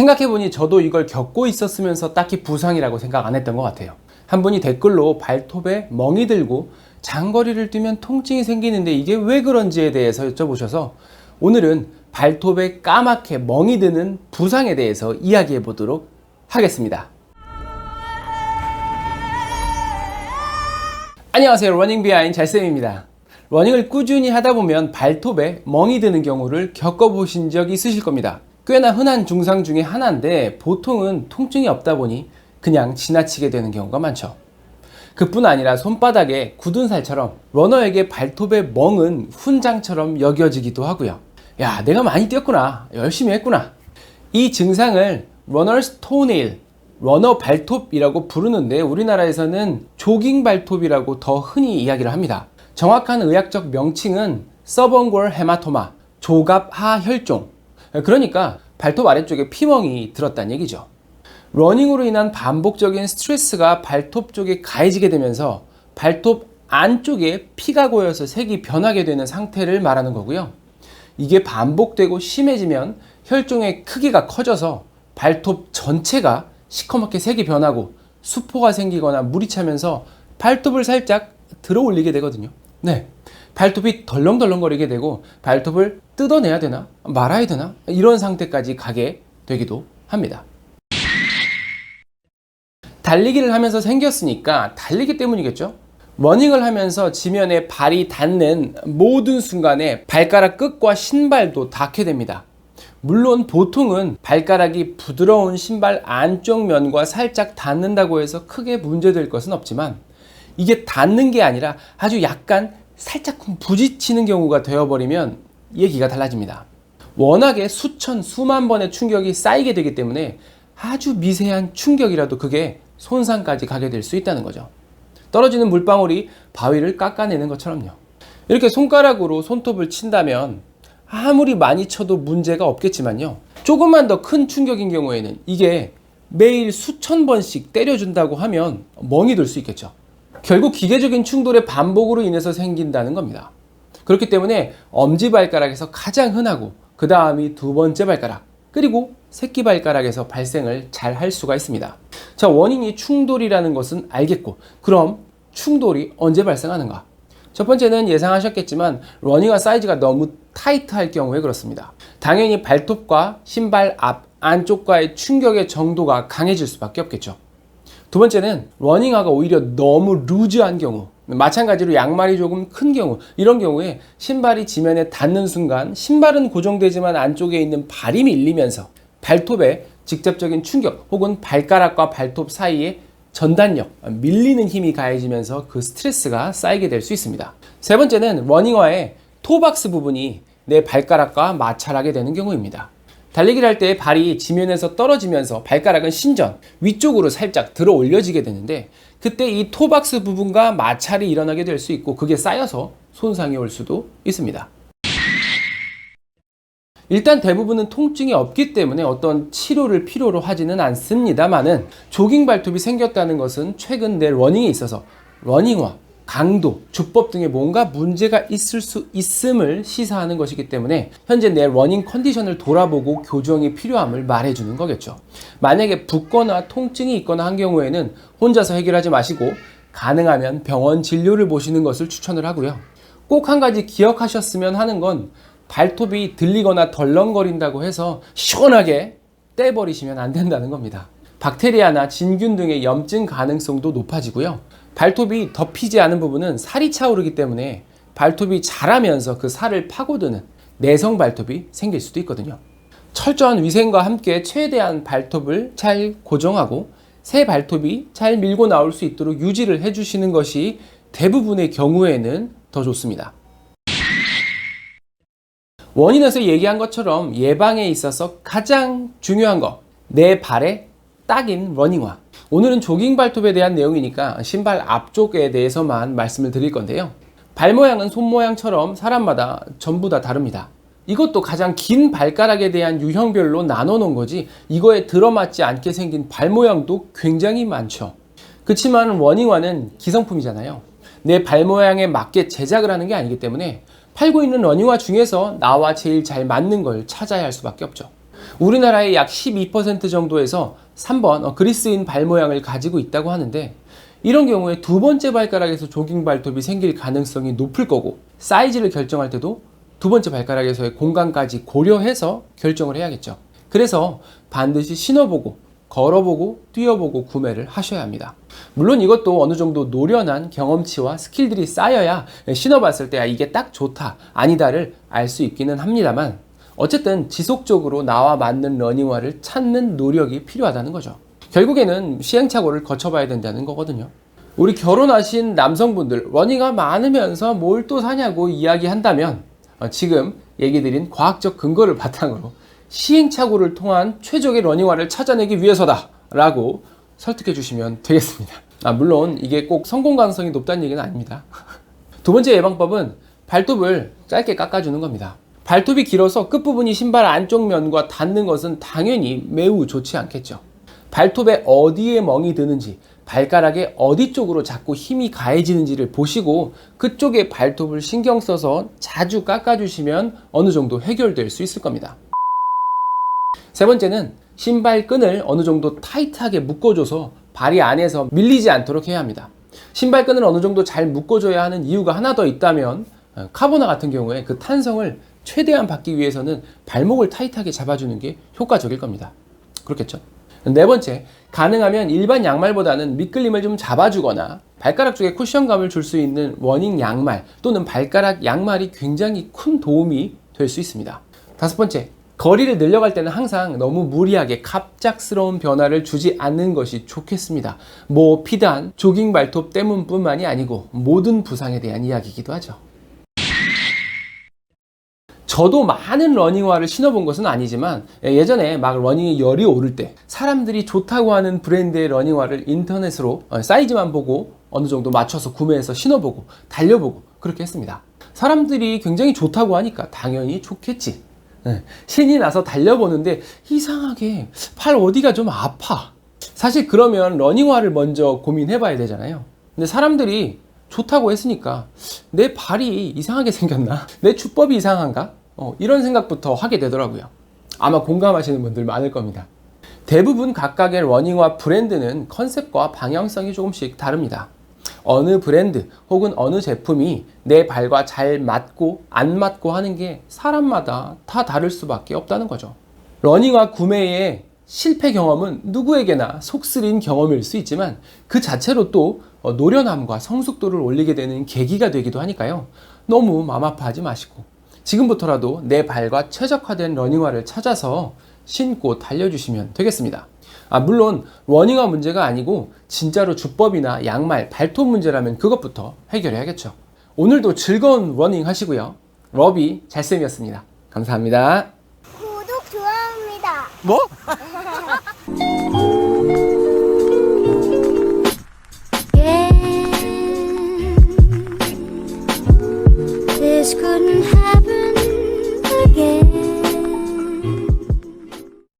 생각해보니 저도 이걸 겪고 있었으면서 딱히 부상이라고 생각 안 했던 것 같아요. 한 분이 댓글로 발톱에 멍이 들고 장거리를 뛰면 통증이 생기는데 이게 왜 그런지에 대해서 여쭤보셔서 오늘은 발톱에 까맣게 멍이 드는 부상에 대해서 이야기해 보도록 하겠습니다. 안녕하세요. 러닝 비하인 잘쌤입니다. 러닝을 꾸준히 하다 보면 발톱에 멍이 드는 경우를 겪어보신 적 있으실 겁니다. 꽤나 흔한 증상 중에 하나인데 보통은 통증이 없다 보니 그냥 지나치게 되는 경우가 많죠. 그뿐 아니라 손바닥에 굳은 살처럼 러너에게 발톱의 멍은 훈장처럼 여겨지기도 하고요. 야, 내가 많이 뛰었구나. 열심히 했구나. 이 증상을 러너스 토네일, 러너 발톱이라고 부르는데 우리나라에서는 조깅 발톱이라고 더 흔히 이야기를 합니다. 정확한 의학적 명칭은 서번골 헤마토마, 조갑 하혈종. 그러니까 발톱 아래쪽에 피멍이 들었다는 얘기죠. 러닝으로 인한 반복적인 스트레스가 발톱 쪽에 가해지게 되면서 발톱 안쪽에 피가 고여서 색이 변하게 되는 상태를 말하는 거고요. 이게 반복되고 심해지면 혈종의 크기가 커져서 발톱 전체가 시커멓게 색이 변하고 수포가 생기거나 물이 차면서 발톱을 살짝 들어 올리게 되거든요. 네. 발톱이 덜렁덜렁거리게 되고 발톱을 뜯어내야 되나 말아야 되나 이런 상태까지 가게 되기도 합니다. 달리기를 하면서 생겼으니까 달리기 때문이겠죠? 러닝을 하면서 지면에 발이 닿는 모든 순간에 발가락 끝과 신발도 닿게 됩니다. 물론 보통은 발가락이 부드러운 신발 안쪽 면과 살짝 닿는다고 해서 크게 문제될 것은 없지만 이게 닿는 게 아니라 아주 약간 살짝 부딪히는 경우가 되어버리면 얘기가 달라집니다. 워낙에 수천, 수만 번의 충격이 쌓이게 되기 때문에 아주 미세한 충격이라도 그게 손상까지 가게 될 수 있다는 거죠. 떨어지는 물방울이 바위를 깎아내는 것처럼요. 이렇게 손가락으로 손톱을 친다면 아무리 많이 쳐도 문제가 없겠지만요. 조금만 더 큰 충격인 경우에는 이게 매일 수천 번씩 때려준다고 하면 멍이 들 수 있겠죠. 결국 기계적인 충돌의 반복으로 인해서 생긴다는 겁니다. 그렇기 때문에 엄지발가락에서 가장 흔하고 그 다음이 두 번째 발가락 그리고 새끼발가락에서 발생을 잘 할 수가 있습니다. 자, 원인이 충돌이라는 것은 알겠고, 그럼 충돌이 언제 발생하는가? 첫 번째는 예상하셨겠지만, 러닝화 사이즈가 너무 타이트할 경우에 그렇습니다. 당연히 발톱과 신발 앞, 안쪽과의 충격의 정도가 강해질 수밖에 없겠죠. 두 번째는 러닝화가 오히려 너무 루즈한 경우, 마찬가지로 양말이 조금 큰 경우, 이런 경우에 신발이 지면에 닿는 순간 신발은 고정되지만 안쪽에 있는 발이 밀리면서 발톱에 직접적인 충격 혹은 발가락과 발톱 사이에 전단력, 밀리는 힘이 가해지면서 그 스트레스가 쌓이게 될 수 있습니다. 세 번째는 러닝화의 토박스 부분이 내 발가락과 마찰하게 되는 경우입니다. 달리기를 할 때 발이 지면에서 떨어지면서 발가락은 신전, 위쪽으로 살짝 들어 올려지게 되는데 그때 이 토박스 부분과 마찰이 일어나게 될 수 있고 그게 쌓여서 손상이 올 수도 있습니다. 일단 대부분은 통증이 없기 때문에 어떤 치료를 필요로 하지는 않습니다만은 조깅 발톱이 생겼다는 것은 최근 내 러닝에 있어서 러닝화, 강도, 주법 등에 뭔가 문제가 있을 수 있음을 시사하는 것이기 때문에 현재 내 러닝 컨디션을 돌아보고 교정이 필요함을 말해주는 거겠죠. 만약에 붓거나 통증이 있거나 한 경우에는 혼자서 해결하지 마시고 가능하면 병원 진료를 보시는 것을 추천을 하고요. 꼭 한 가지 기억하셨으면 하는 건 발톱이 들리거나 덜렁거린다고 해서 시원하게 떼버리시면 안 된다는 겁니다. 박테리아나 진균 등의 염증 가능성도 높아지고요. 발톱이 덮이지 않은 부분은 살이 차오르기 때문에 발톱이 자라면서 그 살을 파고드는 내성 발톱이 생길 수도 있거든요. 철저한 위생과 함께 최대한 발톱을 잘 고정하고 새 발톱이 잘 밀고 나올 수 있도록 유지를 해주시는 것이 대부분의 경우에는 더 좋습니다. 원인에서 얘기한 것처럼 예방에 있어서 가장 중요한 거, 내 발에 딱인 러닝화. 오늘은 조깅 발톱에 대한 내용이니까 신발 앞쪽에 대해서만 말씀을 드릴 건데요. 발 모양은 손 모양처럼 사람마다 전부 다 다릅니다. 이것도 가장 긴 발가락에 대한 유형별로 나눠 놓은 거지 이거에 들어맞지 않게 생긴 발 모양도 굉장히 많죠. 그렇지만 러닝화는 기성품이잖아요. 내 발 모양에 맞게 제작을 하는 게 아니기 때문에 팔고 있는 러닝화 중에서 나와 제일 잘 맞는 걸 찾아야 할 수밖에 없죠. 우리나라의 약 12% 정도에서 3번 어, 그리스인 발 모양을 가지고 있다고 하는데 이런 경우에 두 번째 발가락에서 조깅 발톱이 생길 가능성이 높을 거고 사이즈를 결정할 때도 두 번째 발가락에서의 공간까지 고려해서 결정을 해야겠죠. 그래서 반드시 신어보고 걸어보고 뛰어보고 구매를 하셔야 합니다. 물론 이것도 어느 정도 노련한 경험치와 스킬들이 쌓여야 신어봤을 때 아, 이게 딱 좋다 아니다를 알 수 있기는 합니다만 어쨌든 지속적으로 나와 맞는 러닝화를 찾는 노력이 필요하다는 거죠. 결국에는 시행착오를 거쳐봐야 된다는 거거든요. 우리 결혼하신 남성분들 러닝화 많으면서 뭘 또 사냐고 이야기한다면 어, 지금 얘기 드린 과학적 근거를 바탕으로 시행착오를 통한 최적의 러닝화를 찾아내기 위해서다 라고 설득해 주시면 되겠습니다. 아, 물론 이게 꼭 성공 가능성이 높다는 얘기는 아닙니다. 두 번째 예방법은 발톱을 짧게 깎아주는 겁니다. 발톱이 길어서 끝부분이 신발 안쪽 면과 닿는 것은 당연히 매우 좋지 않겠죠. 발톱에 어디에 멍이 드는지, 발가락에 어디 쪽으로 자꾸 힘이 가해지는지를 보시고 그쪽에 발톱을 신경 써서 자주 깎아주시면 어느 정도 해결될 수 있을 겁니다. 세 번째는 신발 끈을 어느 정도 타이트하게 묶어줘서 발이 안에서 밀리지 않도록 해야 합니다. 신발 끈을 어느 정도 잘 묶어줘야 하는 이유가 하나 더 있다면 어, 카보나 같은 경우에 그 탄성을 최대한 받기 위해서는 발목을 타이트하게 잡아주는 게 효과적일 겁니다. 그렇겠죠? 네 번째, 가능하면 일반 양말보다는 밑글림을 좀 잡아주거나 발가락 쪽에 쿠션감을 줄 수 있는 워닝 양말 또는 발가락 양말이 굉장히 큰 도움이 될 수 있습니다. 다섯 번째, 거리를 늘려갈 때는 항상 너무 무리하게 갑작스러운 변화를 주지 않는 것이 좋겠습니다. 뭐 피단, 조깅 발톱 때문뿐만이 아니고 모든 부상에 대한 이야기이기도 하죠. 저도 많은 러닝화를 신어본 것은 아니지만 예전에 막 러닝에 열이 오를 때 사람들이 좋다고 하는 브랜드의 러닝화를 인터넷으로 어, 사이즈만 보고 어느 정도 맞춰서 구매해서 신어보고 달려보고 그렇게 했습니다. 사람들이 굉장히 좋다고 하니까 당연히 좋겠지. 네, 신이 나서 달려보는데 이상하게 팔 어디가 좀 아파. 사실 그러면 러닝화를 먼저 고민해 봐야 되잖아요. 근데 사람들이 좋다고 했으니까 내 발이 이상하게 생겼나? 내 주법이 이상한가? 어, 이런 생각부터 하게 되더라고요. 아마 공감하시는 분들 많을 겁니다. 대부분 각각의 러닝화 브랜드는 컨셉과 방향성이 조금씩 다릅니다. 어느 브랜드 혹은 어느 제품이 내 발과 잘 맞고 안 맞고 하는 게 사람마다 다 다를 수밖에 없다는 거죠. 러닝화 구매의 실패 경험은 누구에게나 속쓰린 경험일 수 있지만 그 자체로 또 어, 노련함과 성숙도를 올리게 되는 계기가 되기도 하니까요. 너무 마음 아파하지 마시고 지금부터라도 내 발과 최적화된 러닝화를 찾아서 신고 달려주시면 되겠습니다. 아, 물론 러닝화 문제가 아니고 진짜로 주법이나 양말, 발톱 문제라면 그것부터 해결해야겠죠. 오늘도 즐거운 러닝 하시고요. 러비 잘쌤이었습니다. 감사합니다. 구독 좋아합니다. 뭐?